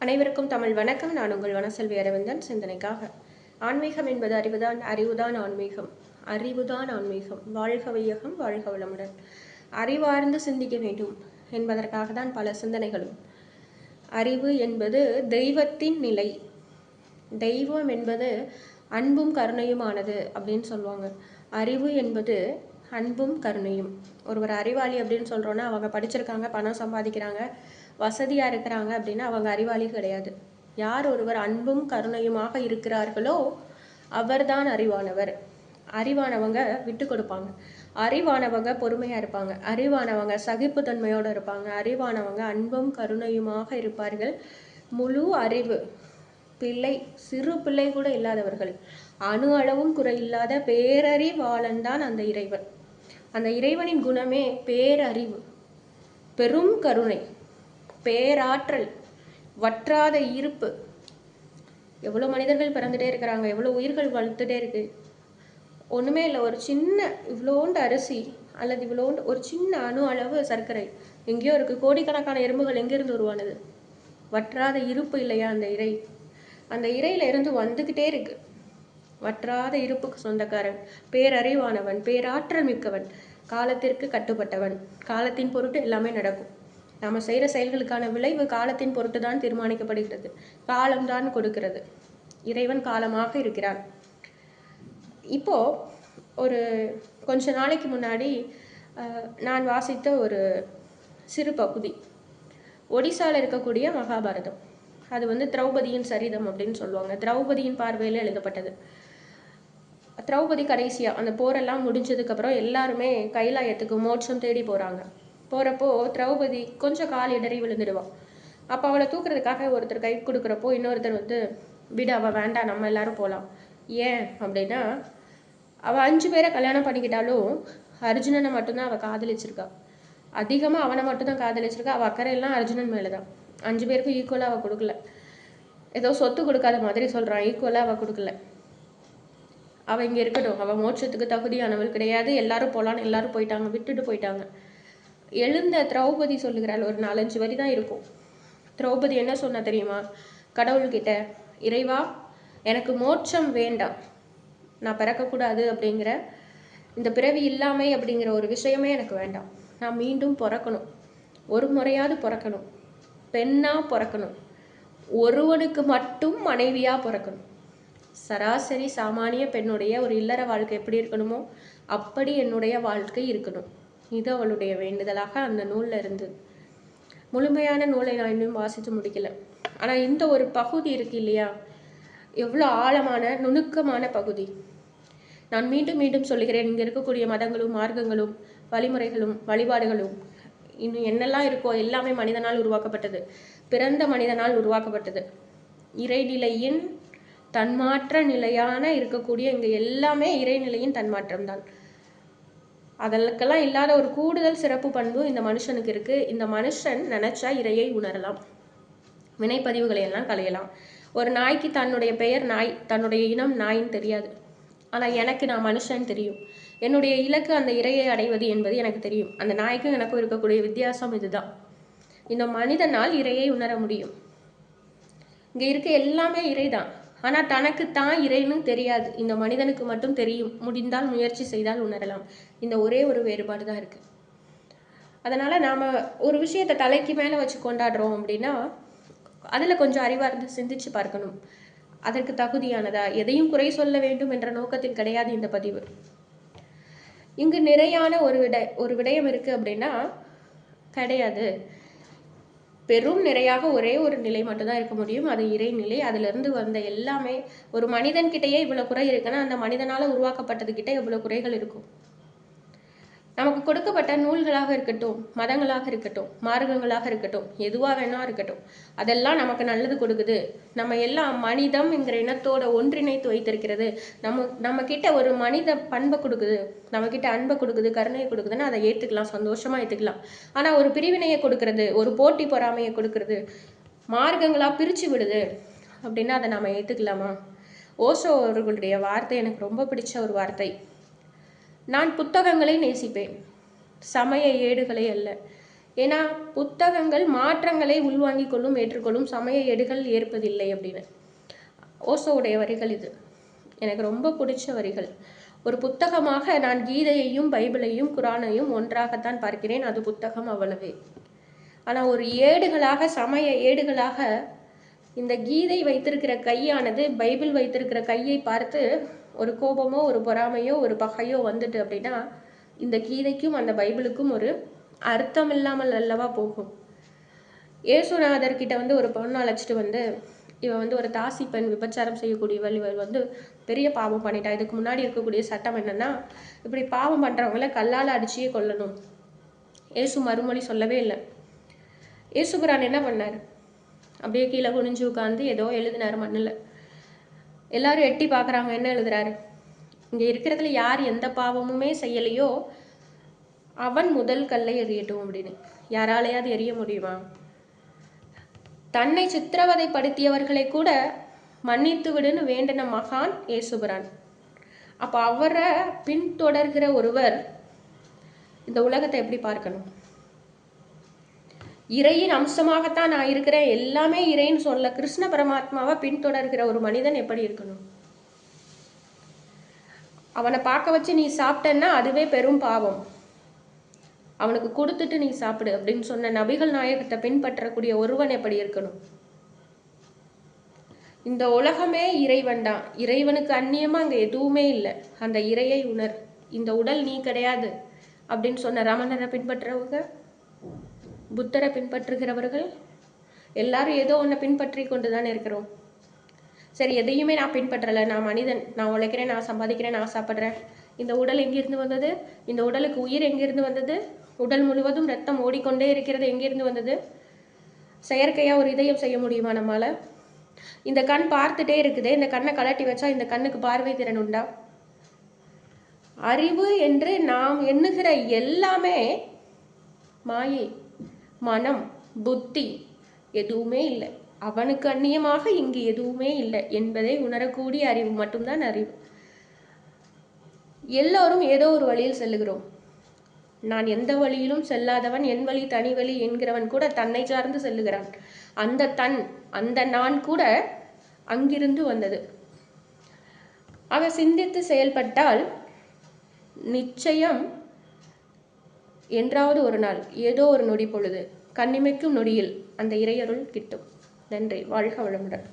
அனைவருக்கும் தமிழ் வணக்கம். நான் உங்கள் வனசெல்வி அரவிந்தன் சிந்தனைக்காக. ஆன்மீகம் என்பது அறிவுதான் அறிவுதான் ஆன்மீகம். அறிவுதான் ஆன்மீகம். வாழ்க வையகம் வாழ்க வளமுடன். அறிவார்ந்து சிந்திக்க வேண்டும் என்பதற்காக தான் பல சிந்தனைகளும். அறிவு என்பது தெய்வத்தின் நிலை. தெய்வம் என்பது அன்பும் கருணையுமானது அப்படின்னு சொல்லுவாங்க. அறிவு என்பது அன்பும் கருணையும். ஒருவர் அறிவாளி அப்படின்னு சொல்கிறோன்னா அவங்க படிச்சிருக்காங்க பணம் சம்பாதிக்கிறாங்க வசதியாக இருக்கிறாங்க அப்படின்னா அவங்க அறிவாளி கிடையாது. யார் ஒருவர் அன்பும் கருணையுமாக இருக்கிறார்களோ அவர்தான் அறிவானவர். அறிவானவங்க விட்டு கொடுப்பாங்க. அறிவானவங்க பொறுமையாக இருப்பாங்க. அறிவானவங்க சகிப்புத்தன்மையோடு இருப்பாங்க. அறிவானவங்க அன்பும் கருணையுமாக இருப்பார்கள். முழு அறிவு பிள்ளை சிறு பிள்ளை கூட இல்லாதவர்கள். அணு அளவும் குறையில்லாத பேரறிவாளன் தான் அந்த இறைவன். அந்த இறைவனின் குணமே பேரறிவு. பெரும் கருணை. பேராற்றல் வற்றாத இருப்பு. எவ்வளோ மனிதர்கள் பிறந்துட்டே இருக்கிறாங்க எவ்வளோ உயிர்கள் வளர்த்துட்டே இருக்கு. ஒன்றுமே இல்லை ஒரு சின்ன இவ்வளோண்டு அரிசி அல்லது இவ்வளோண்டு ஒரு சின்ன அணு அளவு சர்க்கரை எங்கேயோ இருக்குது கோடிக்கணக்கான எறும்புகள் எங்கேருந்து உருவானது? வற்றாத இருப்பு இல்லையா அந்த இறை? அந்த இறையில இருந்து வந்துக்கிட்டே இருக்கு. வற்றாத இருப்புக்கு சொந்தக்காரன் பேரறிவானவன் பேராற்றல் மிக்கவன் காலத்திற்கு கட்டுப்பட்டவன். காலத்தின் பொருட்டு எல்லாமே நடக்கும். நாம செய்கிற செயல்களுக்கான விளைவு காலத்தின் பொருட்டு தான் தீர்மானிக்கப்படுகிறது. காலம்தான் கொடுக்கிறது. இறைவன் காலமாக இருக்கிறான். இப்போ ஒரு கொஞ்ச நாளைக்கு முன்னாடி நான் வாசித்த ஒரு சிறு பகுதி. ஒடிசால இருக்கக்கூடிய மகாபாரதம். அது வந்து திரௌபதியின் சரிதம் அப்படின்னு சொல்லுவாங்க. திரௌபதியின் பார்வையில் எழுதப்பட்டது. திரௌபதி கடைசியா அந்த போரெல்லாம் முடிஞ்சதுக்கு அப்புறம் எல்லாருமே கைலாயத்துக்கு மோட்சம் தேடி போறாங்க. போகிறப்போ திரௌபதி கொஞ்சம் கால் இடறி விழுந்துடுவான் அப்போ அவளை தூக்குறதுக்காக ஒருத்தர் கை கொடுக்குறப்போ இன்னொருத்தர் வந்து விடு அவள் வேண்டாம் நம்ம எல்லாரும் போகலாம் ஏன்? அப்படின்னா அவள் அஞ்சு பேரை கல்யாணம் பண்ணிக்கிட்டாலும் அர்ஜுனனை மட்டும்தான் அவள் காதலிச்சிருக்கா. அதிகமாக அவனை மட்டும்தான் காதலிச்சிருக்கா. அவள் அக்கறையெல்லாம் அர்ஜுனன் மேலே தான் அஞ்சு பேருக்கும் ஈக்குவலாக அவள் கொடுக்கல. ஏதோ சொத்து கொடுக்காத மாதிரி சொல்கிறான் ஈக்குவலாக அவள் கொடுக்கல. அவள் இங்கே இருக்கட்டும். அவள் மோட்சத்துக்கு தகுதியானவள் கிடையாது. எல்லாரும் போலான்னு எல்லாரும் போயிட்டாங்க. விட்டுட்டு போயிட்டாங்க. எழுந்த திரௌபதி சொல்லுகிறாள் ஒரு நாலஞ்சு வரி தான் இருக்கும். திரௌபதி என்ன சொன்னா தெரியுமா? கடவுள்கிட்ட இறைவா எனக்கு மோட்சம் வேண்டாம். நான் பிறக்கக்கூடாது அப்படிங்கிற இந்த பிறவி இல்லாமை அப்படிங்கிற ஒரு விஷயமே எனக்கு வேண்டாம். நான் மீண்டும் பிறக்கணும். ஒரு முறையாவது பிறக்கணும். பெண்ணாக பிறக்கணும். ஒருவனுக்கு மட்டும் மனைவியாக பிறக்கணும். சராசரி சாமானிய பெண்ணுடைய ஒரு இல்லற வாழ்க்கை எப்படி இருக்கணுமோ அப்படி என்னுடைய வாழ்க்கை இருக்கணும். இது அவளுடைய வேண்டுதலாக அந்த நூலில் இருந்தது. முழுமையான நூலை நான் இன்னும் வாசித்து முடிக்கல. ஆனால் இந்த ஒரு பகுதி இருக்கு இல்லையா? எவ்வளோ ஆழமான நுணுக்கமான பகுதி. நான் மீண்டும் மீண்டும் சொல்லுகிறேன் இங்கே இருக்கக்கூடிய மதங்களும் மார்க்கங்களும் வழிமுறைகளும் வழிபாடுகளும் இன்னும் என்னெல்லாம் இருக்கோ எல்லாமே மனிதனால் உருவாக்கப்பட்டது. பிறந்த மனிதனால் உருவாக்கப்பட்டது. இறைநிலையின் தன்மாற்ற நிலையான இருக்கக்கூடிய இங்கே எல்லாமே இறைநிலையின் தன்மாற்றம் தான் அதற்கெல்லாம் இல்லாத ஒரு கூடுதல் சிறப்பு பண்பு இந்த மனுஷனுக்கு இருக்கு. இந்த மனுஷன் நினைச்சா இறையை உணரலாம். வினைப்பதிவுகளை எல்லாம் களையலாம். ஒரு நாய்க்கு தன்னுடைய பெயர் நாய் தன்னுடைய இனம் நாயின்னு தெரியாது. ஆனால் எனக்கு நான் மனுஷன் தெரியும். என்னுடைய இலக்கு அந்த இறையை அடைவது என்பது எனக்கு தெரியும். அந்த நாய்க்கும் எனக்கும் இருக்கக்கூடிய வித்தியாசம் இதுதான். இந்த மனிதனால் இறையை உணர முடியும். இங்கே இருக்க எல்லாமே இறைதான். ஆனால் தனக்கு தான் இறைன்னு தெரியாது. இந்த மனிதனுக்கு மட்டும் தெரியும். முடிந்தால் முயற்சி செய்தால் உணரலாம். இந்த ஒரே ஒரு வேறுபாடு தான் இருக்குது அதனால் நாம் ஒரு விஷயத்தை தலைக்கு மேலே வச்சு கொண்டாடுறோம் அப்படின்னா அதில் கொஞ்சம் அறிவார்ந்து சிந்திச்சு பார்க்கணும். அதற்கு தகுதியானதா? எதையும் குறை சொல்ல வேண்டும் என்ற நோக்கத்தில் கிடையாது இந்த பதிவு. இங்கு நிறையான ஒரு விட ஒரு விடயம் இருக்குது அப்படின்னா கிடையாது. பெரும் நிறையாக ஒரே ஒரு நிலை மட்டும்தான் இருக்க முடியும். அது இறைநிலை. அதிலிருந்து வந்த எல்லாமே ஒரு மனிதன் இவ்வளோ இவ்வளவு குறை இருக்குன்னா அந்த மனிதனால உருவாக்கப்பட்டது கிட்ட குறைகள் இருக்கும்? நமக்கு கொடுக்கப்பட்ட நூல்களாக இருக்கட்டும் மதங்களாக இருக்கட்டும் மார்க்கங்களாக இருக்கட்டும் எதுவாக வேணா இருக்கட்டும் அதெல்லாம் நமக்கு நல்லது கொடுக்குது. நம்ம எல்லாம் மனிதம் என்கிற இனத்தோட ஒன்றிணைத்து வைத்திருக்கிறது. நம்ம நம்ம கிட்ட ஒரு மனித பண்பை கொடுக்குது நம்ம கிட்ட அன்பை கொடுக்குது கருணையை கொடுக்குதுன்னு அதை ஏற்றுக்கலாம் சந்தோஷமா ஏற்றுக்கலாம் ஆனா ஒரு பிரிவினையை கொடுக்கறது ஒரு போட்டி பொறாமையை கொடுக்கறது மார்க்கங்களா பிரிச்சு விடுது அப்படின்னா அதை நாம ஏத்துக்கலாமா? ஓசோ அவர்களுடைய வார்த்தை எனக்கு ரொம்ப பிடிச்ச ஒரு வார்த்தை. நான் புத்தகங்களை நேசிப்பேன். சமய ஏடுகளை அல்ல. ஏன்னா புத்தகங்கள் மாற்றங்களை உள்வாங்கிக் கொள்ளும் ஏற்றுக்கொள்ளும் சமய ஏடுகள் ஏற்பதில்லை அப்படின்னு. ஓசோவுடைய வரிகள் இது. எனக்கு ரொம்ப பிடிச்ச வரிகள். ஒரு புத்தகமாக நான் கீதையையும் பைபிளையும் குரானையும் ஒன்றாகத்தான் பார்க்கிறேன். அது புத்தகம் அவ்வளவே. ஆனால் ஒரு ஏடுகளாக சமய ஏடுகளாக இந்த கீதை வைத்திருக்கிற கையானது பைபிள் வைத்திருக்கிற கையை பார்த்து ஒரு கோபமோ ஒரு பொறாமையோ ஒரு பகையோ வந்துட்டு அப்படின்னா இந்த கீதைக்கும் அந்த பைபிளுக்கும் ஒரு அர்த்தம் இல்லாமல் அல்லவா போகும். ஏசுநாதர் கிட்ட வந்து ஒரு பொண்ணு அழைச்சிட்டு வந்து இவன் வந்து ஒரு தாசி பெண் விபச்சாரம் செய்யக்கூடியவள். இவள் வந்து பெரிய பாவம் பண்ணிட்டா. இதுக்கு முன்னாடி இருக்கக்கூடிய சட்டம் என்னன்னா இப்படி பாவம் பண்றவங்கள கல்லால் அடிச்சியே கொல்லணும். ஏசு மறுமொழி சொல்லவே இல்லை. ஏசுபுரான் என்ன பண்ணார்? அப்படியே கீழே குனிஞ்சு உட்காந்து ஏதோ எழுதினார் மண்ணில். எல்லாரும் எட்டி பார்க்குறாங்க என்ன எழுதுறாரு? இங்கே இருக்கிறதுல யார் எந்த பாவமுமே செய்யலையோ அவன் முதல் கல்லை எறியட்டும் அப்படின்னு. யாராலையாவது எரிய முடியுமா? தன்னை சித்திரவதைப்படுத்தியவர்களை கூட மன்னித்து விடுன்னு வேண்டின மகான் ஏசுபிரான். அப்போ அவரை பின்தொடர்கிற ஒருவர் இந்த உலகத்தை எப்படி பார்க்கணும்? இறையின் அம்சமாகத்தான் நான் இருக்கிறேன். எல்லாமே இறைன்னு சொல்ல கிருஷ்ண பரமாத்மாவை பின்தொடர்கிற ஒரு மனிதன் எப்படி இருக்கணும்? அவனை பார்க்க வச்சு நீ சாப்பிட்டன்னா அதுவே பெரும் பாவம். அவனுக்கு கொடுத்துட்டு நீ சாப்பிடு அப்படின்னு சொன்ன நபிகள் நாயகத்தை பின்பற்றக்கூடிய ஒருவன் எப்படி இருக்கணும்? இந்த உலகமே இறைவன் தான். இறைவனுக்கு அந்நியமா அங்க எதுவுமே இல்லை. அந்த இறையை உணர். இந்த உடல் நீ கிடையாது அப்படின்னு சொன்ன ரமணரை பின்பற்றவங்க புத்தரை பின்பற்றுகிறவர்கள்? எல்லாரும் ஏதோ ஒன்றை பின்பற்றி கொண்டு தானே இருக்கிறோம். சரி எதையுமே நான் பின்பற்றலை. நான் மனிதன். நான் உழைக்கிறேன் நான் சம்பாதிக்கிறேன் நான் சாப்பிட்றேன். இந்த உடல் எங்கிருந்து வந்தது? இந்த உடலுக்கு உயிர் எங்கிருந்து வந்தது? உடல் முழுவதும் ரத்தம் ஓடிக்கொண்டே இருக்கிறது எங்கிருந்து வந்தது? செயற்கையாக ஒரு இதயம் செய்ய முடியுமா நம்மளால் இந்த கண் பார்த்துட்டே இருக்குதே. இந்த கண்ணை கலட்டி வச்சா இந்த கண்ணுக்கு பார்வை திறன் உண்டா? அறிவு என்று நாம் எண்ணுகிற எல்லாமே மாயை. மனம் புத்தி எதுவுமே இல்லை. அவனுக்கு அந்நியமாக இங்கு எதுவுமே இல்லை என்பதை உணரக்கூடிய அறிவு மட்டும்தான் அறிவு. எல்லோரும் ஏதோ ஒரு வழியில் செல்லுகிறோம். நான் எந்த வழியிலும் செல்லாதவன் என் வழி தனி வழி என்கிறவன் கூட தன்னை சார்ந்து செல்லுகிறான். அந்த தன் அந்த நான் கூட அங்கிருந்து வந்தது. அவ சிந்தித்து செயல்பட்டால் நிச்சயம் என்றாவது ஒரு நாள் ஏதோ ஒரு நொடி பொழுது கண்ணிமைக்கும் நொடியில் அந்த இறையருள் கிட்டும். நன்றி. வாழ்க வளமுடன்.